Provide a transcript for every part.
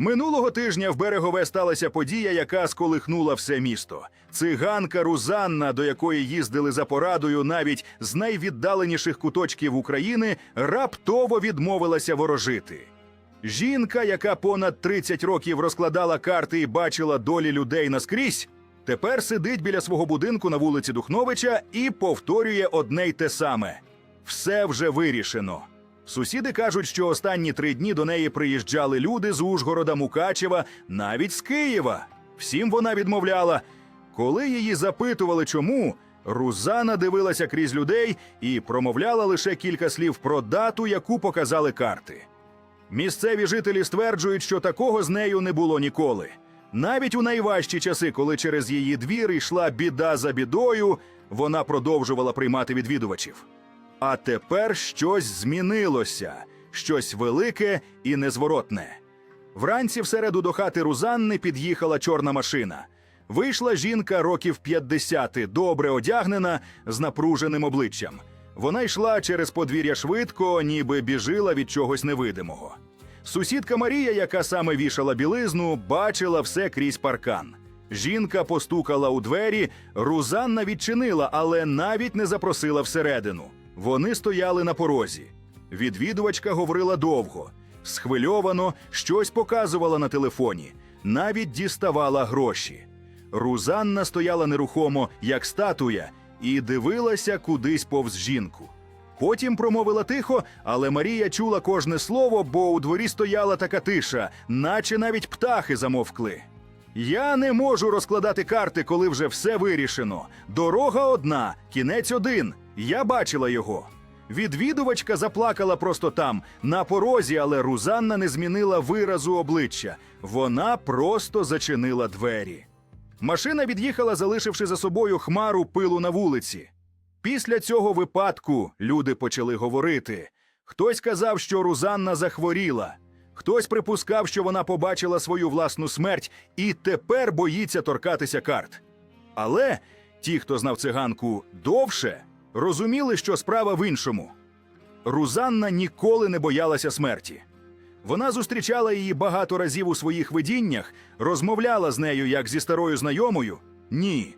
Минулого тижня в берегове сталася подія, яка сколихнула все місто. Циганка Рузанна, до якої їздили за порадою навіть з найвіддаленіших куточків України, раптово відмовилася ворожити. Жінка, яка понад 30 років розкладала карти і бачила долі людей наскрізь, тепер сидить біля свого будинку на вулиці Духновича і повторює одне й те саме: все вже вирішено. Сусіди кажуть, що останні три дні до неї приїжджали люди з Ужгорода, Мукачева, навіть з Києва. Всім вона відмовляла. Коли її запитували, чому, Рузана дивилася крізь людей і промовляла лише кілька слів про дату, яку показали карти. Місцеві жителі стверджують, що такого з нею не було ніколи. Навіть у найважчі часи, коли через її двір йшла біда за бідою, вона продовжувала приймати відвідувачів. А тепер щось змінилося, щось велике і незворотне. Вранці в середу до хати Рузанни під'їхала чорна машина. Вийшла жінка років 50, добре одягнена, з напруженим обличчям. Вона йшла через подвір'я швидко, ніби біжила від чогось невидимого. Сусідка Марія, яка саме вішала білизну, бачила все крізь паркан. Жінка постукала у двері, Рузанна відчинила, але навіть не запросила всередину. Вони стояли на порозі. Відвідувачка говорила довго, схвильовано щось показувала на телефоні, навіть діставала гроші. Рузанна стояла нерухомо, як статуя, і дивилася кудись повз жінку. Потім промовила тихо, але Марія чула кожне слово, бо у дворі стояла така тиша, наче навіть птахи замовкли. Я не можу розкладати карти, коли вже все вирішено. Дорога одна, кінець один. Я бачила його. Відвідувачка заплакала просто там, на порозі, але Рузанна не змінила виразу обличчя. Вона просто зачинила двері. Машина від'їхала, залишивши за собою хмару пилу на вулиці. Після цього випадку люди почали говорити. Хтось казав, що Рузанна захворіла, хтось припускав, що вона побачила свою власну смерть і тепер боїться торкатися карт. Але ті, хто знав циганку довше, розуміли, що справа в іншому. Рузанна ніколи не боялася смерті. Вона зустрічала її багато разів у своїх видіннях, розмовляла з нею як зі старою знайомою. Ні,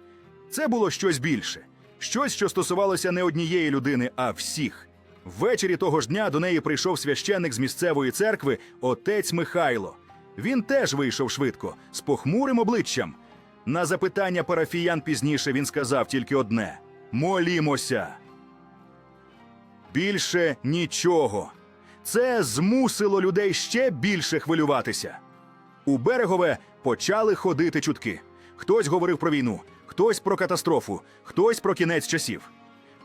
це було щось більше, щось, що стосувалося не однієї людини, а всіх. Ввечері того ж дня до неї прийшов священник з місцевої церкви, отець Михайло. Він теж вийшов швидко, з похмурим обличчям. На запитання парафіян пізніше він сказав тільки одне: молімося. Більше нічого. Це змусило людей ще більше хвилюватися. У берегове почали ходити чутки. Хтось говорив про війну, хтось про катастрофу, хтось про кінець часів.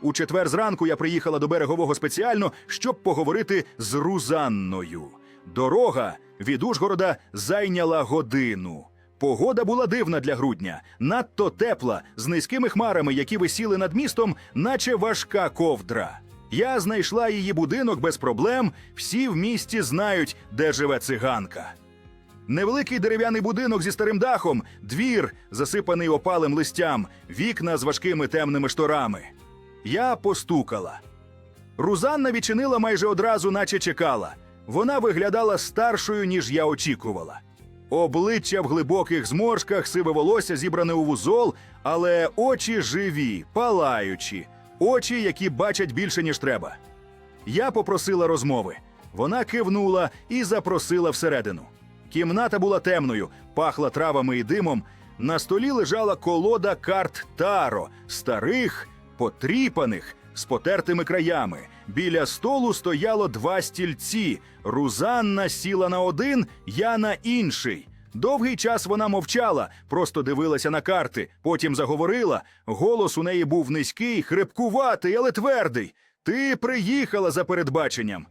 У четвер зранку я приїхала до берегового спеціально, щоб поговорити з Рузанною. Дорога від Ужгорода зайняла годину. Погода була дивна для грудня, надто тепла, з низькими хмарами, які висіли над містом, наче важка ковдра. Я знайшла її будинок без проблем. Всі в місті знають, де живе циганка. Невеликий дерев'яний будинок зі старим дахом, двір, засипаний опалим листям, вікна з важкими темними шторами. Я постукала. Рузанна відчинила майже одразу, наче чекала. Вона виглядала старшою, ніж я очікувала. Обличчя в глибоких зморшках, сиве волосся зібране у вузол, але очі живі, палаючі, очі, які бачать більше, ніж треба. Я попросила розмови. Вона кивнула і запросила всередину. Кімната була темною, пахла травами і димом. На столі лежала колода карт Таро, старих, потріпаних, з потертими краями. Біля столу стояло два стільці. Рузанна сіла на один, я на інший. Довгий час вона мовчала, просто дивилася на карти, потім заговорила. Голос у неї був низький, хрипкуватий, але твердий. Ти приїхала за передбаченням.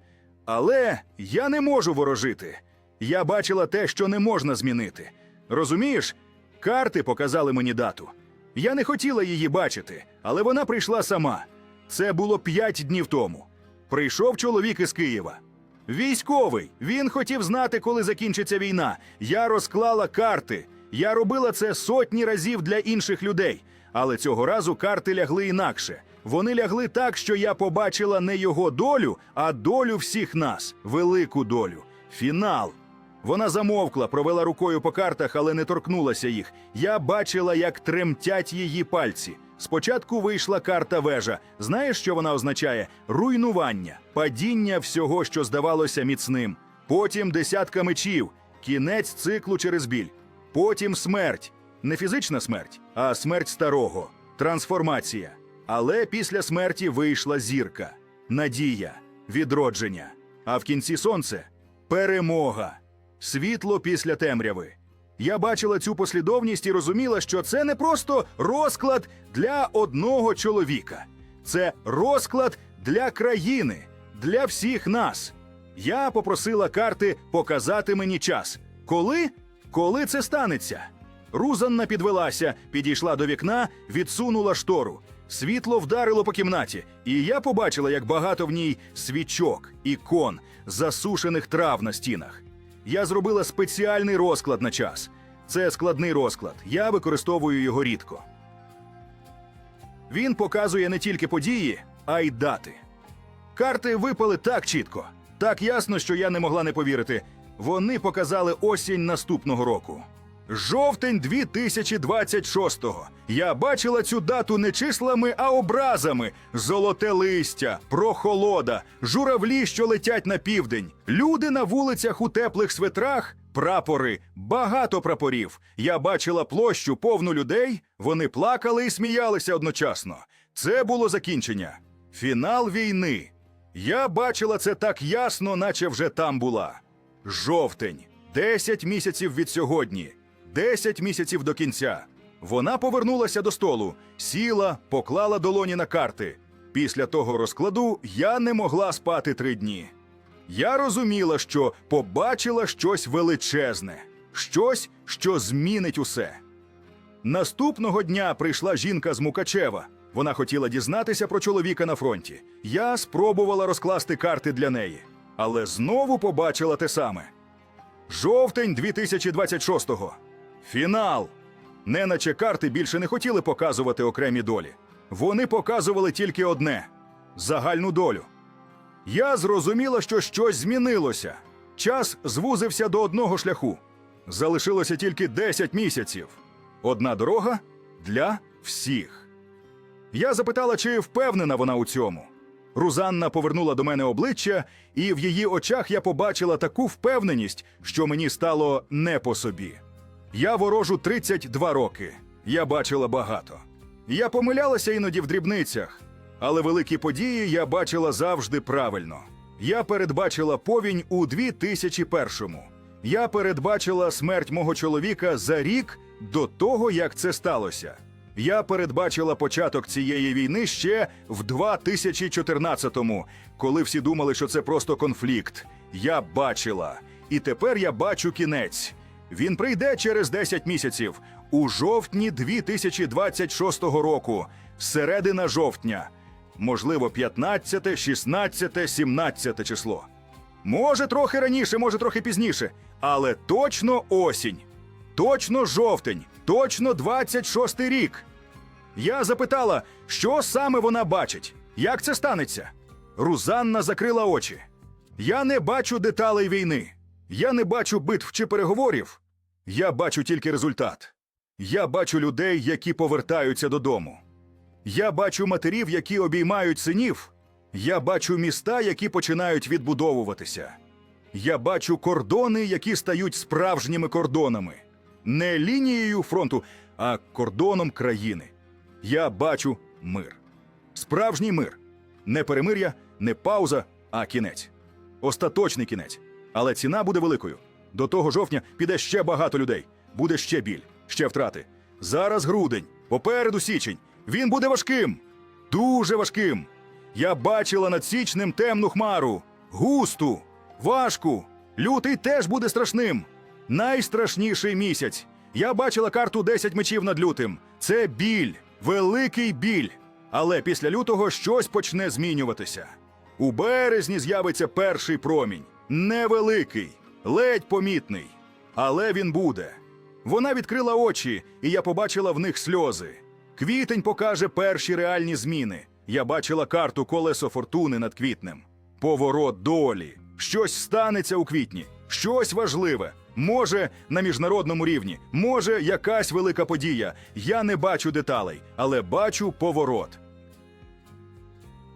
Але я не можу ворожити. Я бачила те, що не можна змінити. Розумієш, карти показали мені дату. Я не хотіла її бачити, але вона прийшла сама. Це було п'ять днів тому. Прийшов чоловік із Києва. Військовий. Він хотів знати, коли закінчиться війна. Я розклала карти. Я робила це сотні разів для інших людей. Але цього разу карти лягли інакше. Вони лягли так, що я побачила не його долю, а долю всіх нас, велику долю. Фінал. Вона замовкла, провела рукою по картах, але не торкнулася їх. Я бачила, як тремтять її пальці. Спочатку вийшла карта вежа. Знаєш, що вона означає? Руйнування, падіння всього, що здавалося міцним. Потім десятка мечів, кінець циклу через біль. Потім смерть. Не фізична смерть, а смерть старого, трансформація. Але після смерті вийшла зірка, надія, відродження. А в кінці сонце перемога, світло після темряви. Я бачила цю послідовність і розуміла, що це не просто розклад для одного чоловіка, це розклад для країни, для всіх нас. Я попросила карти показати мені час. Коли? Коли це станеться? Рузанна підвелася, підійшла до вікна, відсунула штору. Світло вдарило по кімнаті, і я побачила, як багато в ній свічок, ікон, засушених трав на стінах. Я зробила спеціальний розклад на час. Це складний розклад. Я використовую його рідко. Він показує не тільки події, а й дати. Карти випали так чітко, так ясно, що я не могла не повірити. Вони показали осінь наступного року. Жовтень 2026-го. Я бачила цю дату не числами, а образами: золоте листя, прохолода, журавлі, що летять на південь, люди на вулицях у теплих светрах, прапори, багато прапорів. Я бачила площу повну людей. Вони плакали і сміялися одночасно. Це було закінчення. Фінал війни. Я бачила це так ясно, наче вже там була. Жовтень. Десять місяців від сьогодні. Десять місяців до кінця. Вона повернулася до столу, сіла, поклала долоні на карти. Після того розкладу я не могла спати три дні. Я розуміла, що побачила щось величезне, щось, що змінить усе. Наступного дня прийшла жінка з Мукачева. Вона хотіла дізнатися про чоловіка на фронті. Я спробувала розкласти карти для неї, але знову побачила те саме. Жовтень 2026-го. Фінал. Неначе карти більше не хотіли показувати окремі долі. Вони показували тільки одне загальну долю. Я зрозуміла, що щось змінилося. Час звузився до одного шляху. Залишилося тільки 10 місяців. Одна дорога для всіх. Я запитала, чи впевнена вона у цьому. Рузанна повернула до мене обличчя, і в її очах я побачила таку впевненість, що мені стало не по собі. Я ворожу 32 роки. Я бачила багато. Я помилялася іноді в дрібницях, але великі події я бачила завжди правильно. Я передбачила повінь у 2001-му. Я передбачила смерть мого чоловіка за рік до того, як це сталося. Я передбачила початок цієї війни ще в 2014-му, коли всі думали, що це просто конфлікт. Я бачила. І тепер я бачу кінець. Він прийде через 10 місяців у жовтні 2026 року, середина жовтня. Можливо, 15, 16, 17 число. Може, трохи раніше, може, трохи пізніше, але точно осінь. Точно жовтень, точно 26 рік. Я запитала, що саме вона бачить, як це станеться. Рузанна закрила очі. Я не бачу деталей війни. Я не бачу битв чи переговорів. Я бачу тільки результат. Я бачу людей, які повертаються додому. Я бачу матерів, які обіймають синів. Я бачу міста, які починають відбудовуватися. Я бачу кордони, які стають справжніми кордонами, не лінією фронту, а кордоном країни. Я бачу мир. Справжній мир. Не перемир'я, не пауза, а кінець. Остаточний кінець. Але ціна буде великою. До того жовтня піде ще багато людей. Буде ще біль, ще втрати. Зараз грудень, попереду січень. Він буде важким. Дуже важким. Я бачила над січнем темну хмару, густу, важку. Лютий теж буде страшним. Найстрашніший місяць. Я бачила карту 10 мечів над лютим. Це біль, великий біль. Але після лютого щось почне змінюватися. У березні з'явиться перший промінь. Невеликий, ледь помітний. Але він буде. Вона відкрила очі, і я побачила в них сльози. Квітень покаже перші реальні зміни. Я бачила карту колесо фортуни над квітнем. Поворот долі. Щось станеться у квітні. Щось важливе. Може, на міжнародному рівні, може, якась велика подія. Я не бачу деталей, але бачу поворот.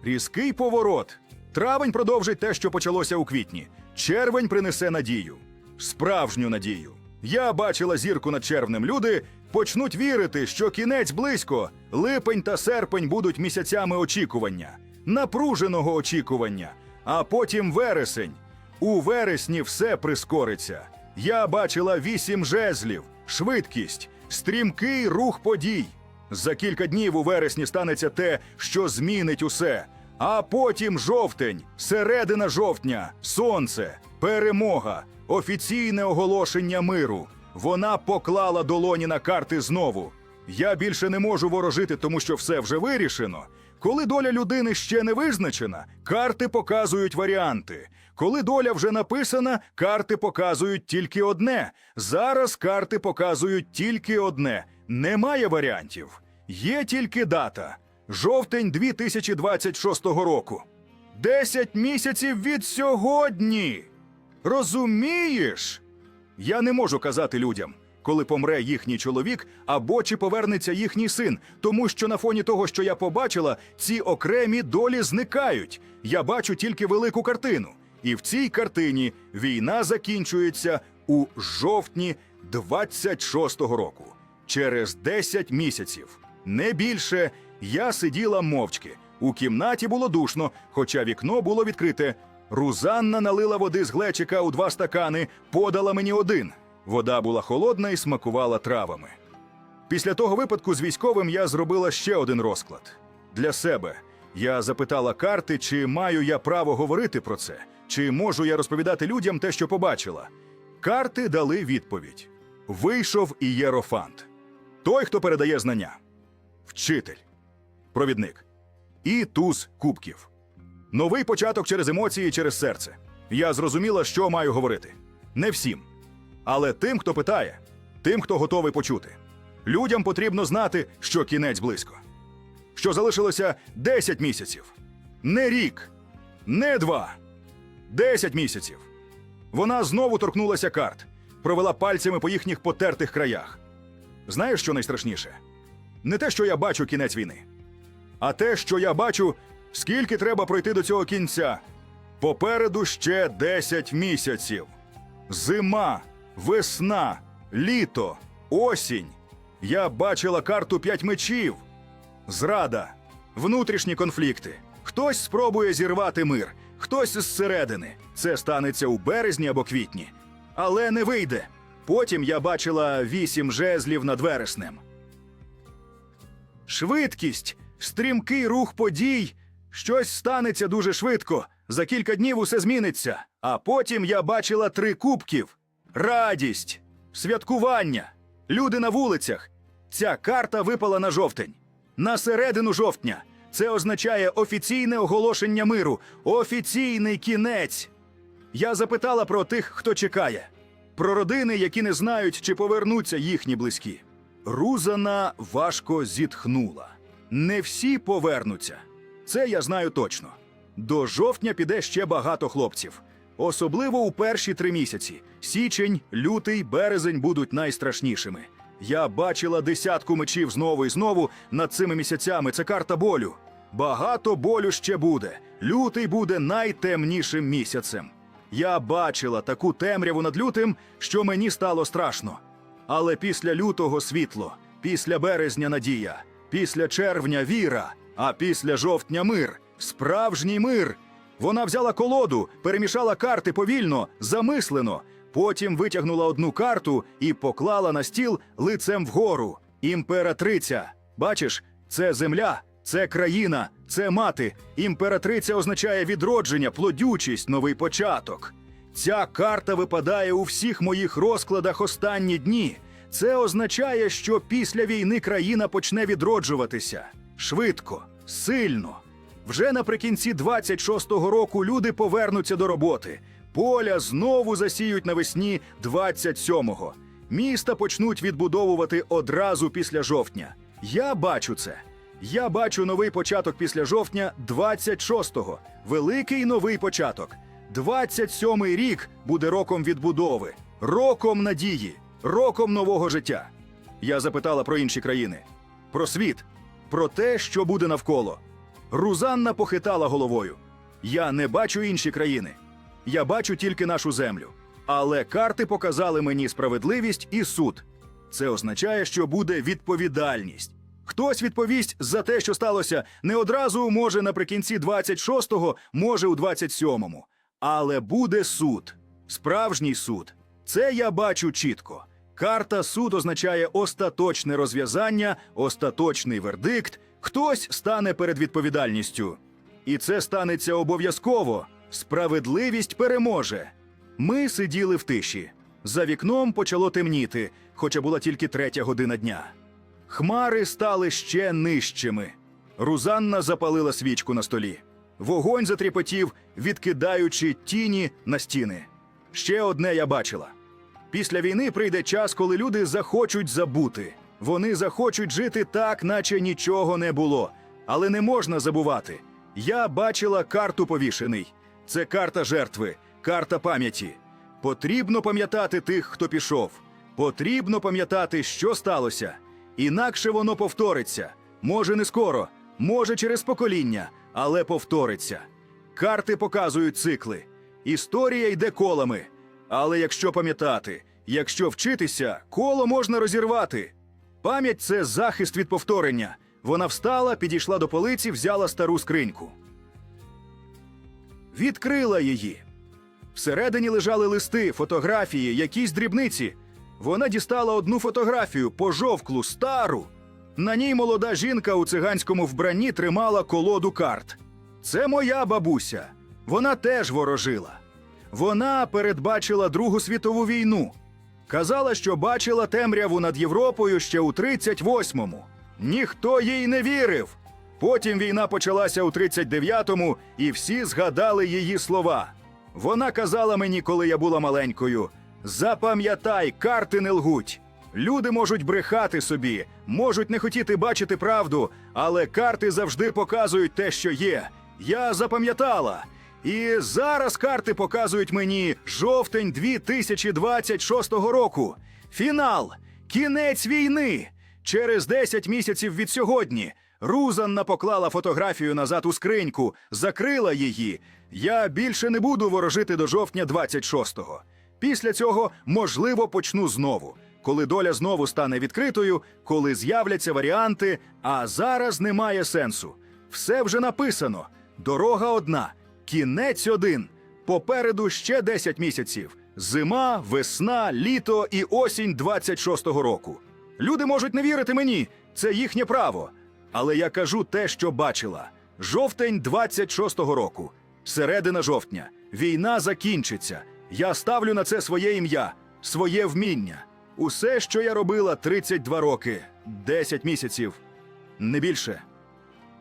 Різкий поворот. Травень продовжить те, що почалося у квітні. Червень принесе надію. Справжню надію. Я бачила зірку над червнем. Люди почнуть вірити, що кінець близько. Липень та серпень будуть місяцями очікування, напруженого очікування, а потім вересень. У вересні все прискориться. Я бачила вісім жезлів, швидкість, стрімкий рух подій. За кілька днів у вересні станеться те, що змінить усе. А потім жовтень, середина жовтня, сонце, перемога, офіційне оголошення миру. Вона поклала долоні на карти знову. Я більше не можу ворожити, тому що все вже вирішено. Коли доля людини ще не визначена, карти показують варіанти. Коли доля вже написана, карти показують тільки одне. Зараз карти показують тільки одне. Немає варіантів. Є тільки дата. Жовтень 2026 року. Десять місяців від сьогодні. Розумієш? Я не можу казати людям, коли помре їхній чоловік або чи повернеться їхній син, тому що на фоні того, що я побачила, ці окремі долі зникають. Я бачу тільки велику картину. І в цій картині війна закінчується у жовтні 26-го року. Через 10 місяців. Не більше я сиділа мовчки. У кімнаті було душно, хоча вікно було відкрите. Рузанна налила води з глечика у два стакани, подала мені один. Вода була холодна і смакувала травами. Після того випадку з військовим я зробила ще один розклад для себе. Я запитала карти, чи маю я право говорити про це, чи можу я розповідати людям те, що побачила. Карти дали відповідь: вийшов ієрофант, той, хто передає знання, вчитель, провідник і туз кубків. Новий початок через емоції, через серце. Я зрозуміла, що маю говорити. Не всім. Але тим, хто питає, тим, хто готовий почути. Людям потрібно знати, що кінець близько. Що залишилося 10 місяців. Не рік, не два. 10 місяців. Вона знову торкнулася карт, провела пальцями по їхніх потертих краях. Знаєш, що найстрашніше? Не те, що я бачу кінець війни, а те, що я бачу, скільки треба пройти до цього кінця. Попереду ще 10 місяців. Зима, весна, літо, осінь. Я бачила карту п'ять мечів. Зрада, внутрішні конфлікти. Хтось спробує зірвати мир, хтось зсередини. Це станеться у березні або квітні. Але не вийде. Потім я бачила вісім жезлів над вереснем. Швидкість, стрімкий рух подій. Щось станеться дуже швидко. За кілька днів усе зміниться. А потім я бачила три кубків: радість, святкування, люди на вулицях. Ця карта випала на жовтень. На середину жовтня. Це означає офіційне оголошення миру, офіційний кінець. Я запитала про тих, хто чекає, про родини, які не знають, чи повернуться їхні близькі. Рузана важко зітхнула. Не всі повернуться. Це я знаю точно. До жовтня піде ще багато хлопців. Особливо у перші три місяці. Січень, лютий, березень будуть найстрашнішими. Я бачила десятку мечів знову і знову над цими місяцями. Це карта болю. Багато болю ще буде. Лютий буде найтемнішим місяцем. Я бачила таку темряву над лютим, що мені стало страшно. Але після лютого світло, після березня надія, після червня віра, а після жовтня мир, справжній мир. Вона взяла колоду, перемішала карти повільно, замислено. Потім витягнула одну карту і поклала на стіл лицем вгору. Імператриця. Бачиш, це земля, це країна, це мати. Імператриця означає відродження, плодючість, новий початок. Ця карта випадає у всіх моїх розкладах останні дні. Це означає, що після війни країна почне відроджуватися швидко, сильно. Вже наприкінці 26-го року люди повернуться до роботи. Поля знову засіють навесні 27-го. Міста почнуть відбудовувати одразу після жовтня. Я бачу це. Я бачу новий початок після жовтня 26-го. Великий новий початок. 27-й рік буде роком відбудови, роком надії, роком нового життя. Я запитала про інші країни, про світ, про те, що буде навколо. Рузанна похитала головою. Я не бачу інші країни. Я бачу тільки нашу землю. Але карти показали мені справедливість і суд. Це означає, що буде відповідальність. Хтось відповість за те, що сталося не одразу, може наприкінці 26-го, може у 27-му. Але буде суд, справжній суд. Це я бачу чітко. Карта суд означає остаточне розв'язання, остаточний вердикт. Хтось стане перед відповідальністю. І це станеться обов'язково. Справедливість переможе. Ми сиділи в тиші. За вікном почало темніти, хоча була тільки третя година дня. Хмари стали ще нижчими. Рузанна запалила свічку на столі. Вогонь затріпотів, відкидаючи тіні на стіни. Ще одне я бачила. Після війни прийде час, коли люди захочуть забути. Вони захочуть жити так, наче нічого не було. Але не можна забувати. Я бачила карту повішений. Це карта жертви, карта пам'яті. Потрібно пам'ятати тих, хто пішов. Потрібно пам'ятати, що сталося. Інакше воно повториться. Може, не скоро, може через покоління, але повториться. Карти показують цикли. Історія йде колами. Але якщо пам'ятати, якщо вчитися, коло можна розірвати. Пам'ять це захист від повторення. Вона встала, підійшла до полиці, взяла стару скриньку. Відкрила її. Всередині лежали листи, фотографії, якісь дрібниці. Вона дістала одну фотографію, пожовклу, стару. На ній молода жінка у циганському вбранні тримала колоду карт. Це моя бабуся. Вона теж ворожила. Вона передбачила Другу світову війну. Казала, що бачила темряву над Європою ще у 38-му. Ніхто їй не вірив. Потім війна почалася у 39-му, і всі згадали її слова. Вона казала мені, коли я була маленькою: Запам'ятай, карти не лгуть. Люди можуть брехати собі, можуть не хотіти бачити правду, але карти завжди показують те, що є. Я запам'ятала. І зараз карти показують мені жовтень 2026 року. Фінал, кінець війни. Через 10 місяців від сьогодні. Рузанна поклала фотографію назад у скриньку, закрила її. Я більше не буду ворожити до жовтня 26-го. Після цього, можливо, почну знову, коли доля знову стане відкритою, коли з'являться варіанти. А зараз немає сенсу. Все вже написано. Дорога одна, кінець один. Попереду ще 10 місяців: зима, весна, літо і осінь 26-го року. Люди можуть не вірити мені, це їхнє право. Але я кажу те, що бачила: жовтень 26-го року, середина жовтня, війна закінчиться. Я ставлю на це своє ім'я, своє вміння. Усе, що я робила 32 роки, 10 місяців, не більше.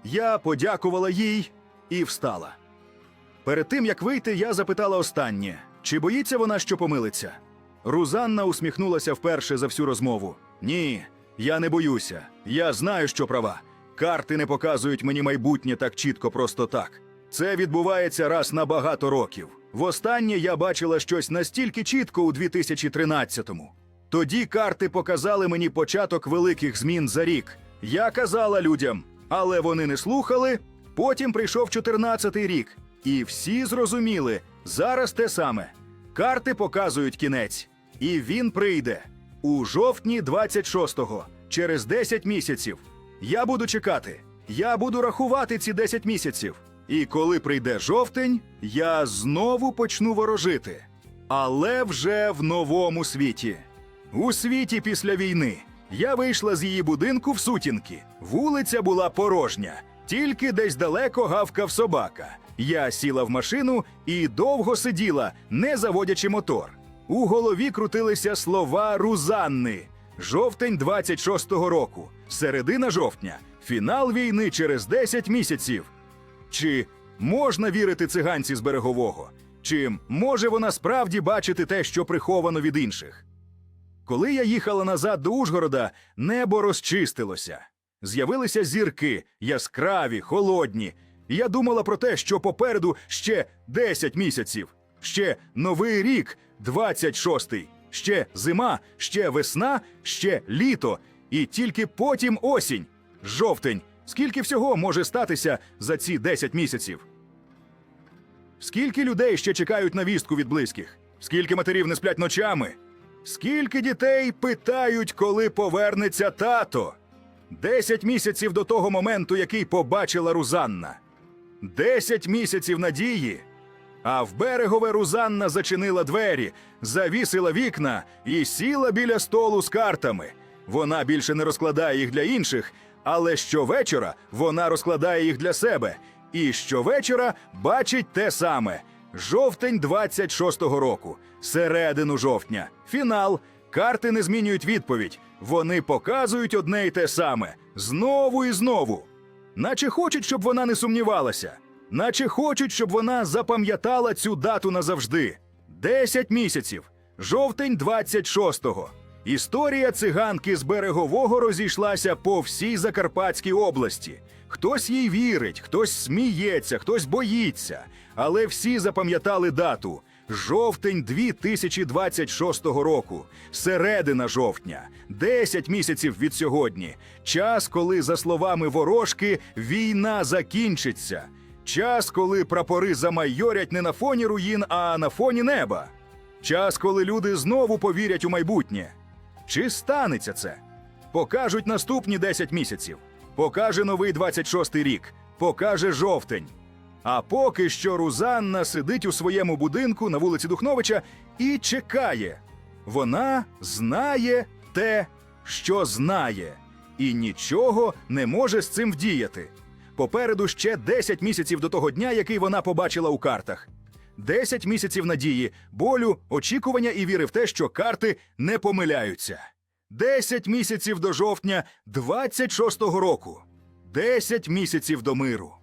Я подякувала їй і встала. Перед тим як вийти, я запитала останнє: чи боїться вона, що помилиться? Рузанна усміхнулася вперше за всю розмову. Ні, я не боюся. Я знаю, що права. Карти не показують мені майбутнє так чітко, просто так. Це відбувається раз на багато років. Востаннє я бачила щось настільки чітко у 2013-му. Тоді карти показали мені початок великих змін за рік. Я казала людям, але вони не слухали. Потім прийшов 14-й рік, і всі зрозуміли, зараз те саме. Карти показують кінець, і він прийде у жовтні 26-го, через 10 місяців. Я буду чекати. Я буду рахувати ці 10 місяців. І коли прийде жовтень, я знову почну ворожити. Але вже в новому світі. У світі після війни. Я вийшла з її будинку в сутінки. Вулиця була порожня, тільки десь далеко гавкав собака. Я сіла в машину і довго сиділа, не заводячи мотор. У голові крутилися слова Рузанни. Жовтень 26-го року, середина жовтня, фінал війни через 10 місяців. Чи можна вірити циганці з берегового? Чи може вона справді бачити те, що приховано від інших? Коли я їхала назад до Ужгорода, небо розчистилося. З'явилися зірки, яскраві, холодні. Я думала про те, що попереду ще 10 місяців. ще новий рік, 26-й, ще зима, ще весна, ще літо, і тільки потім осінь, жовтень. Скільки всього може статися за ці 10 місяців? Скільки людей ще чекають на вістку від близьких? Скільки матерів не сплять ночами? Скільки дітей питають, коли повернеться тато? Десять місяців до того моменту, який побачила Рузанна. Десять місяців надії. А в берегове Рузанна зачинила двері, завісила вікна і сіла біля столу з картами. Вона більше не розкладає їх для інших, але щовечора вона розкладає їх для себе. І щовечора бачить те саме: жовтень 26-го року, середину жовтня, фінал. Карти не змінюють відповідь. Вони показують одне й те саме знову і знову. Наче хочуть, щоб вона не сумнівалася, наче хочуть, щоб вона запам'ятала цю дату назавжди. Десять місяців, жовтень 26-го. Історія циганки з берегового розійшлася по всій Закарпатській області. Хтось їй вірить, хтось сміється, хтось боїться, але всі запам'ятали дату. Жовтень 2026 року, середина жовтня, 10 місяців від сьогодні. Час, коли, за словами ворожки, війна закінчиться. Час, коли прапори замайорять не на фоні руїн, а на фоні неба. Час, коли люди знову повірять у майбутнє. Чи станеться це? Покажуть наступні 10 місяців. Покаже новий 26-й рік, покаже жовтень. А поки що Рузанна сидить у своєму будинку на вулиці Духновича і чекає. Вона знає те, що знає, і нічого не може з цим вдіяти. Попереду ще 10 місяців до того дня, який вона побачила у картах. 10 місяців надії, болю, очікування і віри в те, що карти не помиляються. 10 місяців до жовтня 26-го року. 10 місяців до миру.